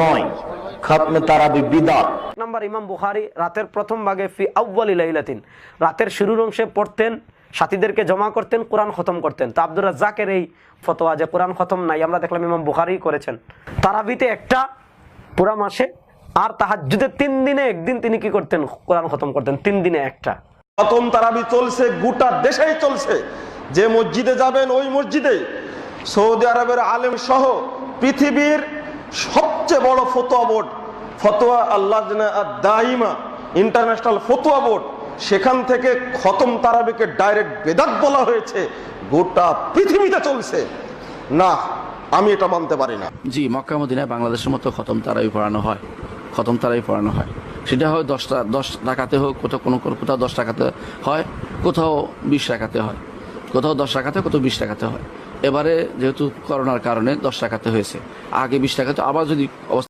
নয়। খতমে তারাবি বিদাত। নাম্বার ইমাম বুখারি রাতের প্রথম ভাগে ফি আউ্বালি লাইলাতিন। রাতের শুরুর অংশে পড়তেন সাথীদেরকে জমা করতেন কোরআন খতম করতেন। তা আব্দুর রাজ্জাকের এই ফতোয়া যে কোরআন খতম নাই আমরা দেখলাম ইমাম বুখারি করেছেন। তারাবিতে একটা পুরা মাসে আর তাহাজ্জুদে তিন দিনে একদিন তিনি কি করতেন? কোরআন খতম করতেন তিন দিনে একটা। খতম তারাবি চলছে গোটা দেশেই চলছে। যে মসজিদে যাবেন ওই মসজিদে সৌদি আরবের আলেম সহ পৃথিবীর সবচেয়ে বড় ফতোয়া বোর্ড, ফতোয়া আল্লাহ দাইমা ইন্টারন্যাশনাল ফতোয়া বোর্ড, সেখান থেকে খতম তারাবিকে ডাইরেক্ট বেদাত বলা হয়েছে, গোটা পৃথিবীতে চলছে। না, আমি এটা মানতে পারি না। জি, মক্কা, মদিনায় বাংলাদেশের মতো খতম তারাবি পড়ানো হয়, খতম তারাই পড়ানো হয়। সেটা হয় দশটা, দশ টাকাতে হোক, কোথাও কোনো- কোথাও দশ টাকাতে হয়, কোথাও বিশ টাকাতে হয়। কোথাও দশ টাকাতে, কোথাও বিশ টাকাতে হয়। এবারে যেহেতু করোনার কারণে দশ টাকাতে হয়েছে। আগে বিশ টাকাতে, আবার যদি অবস্থা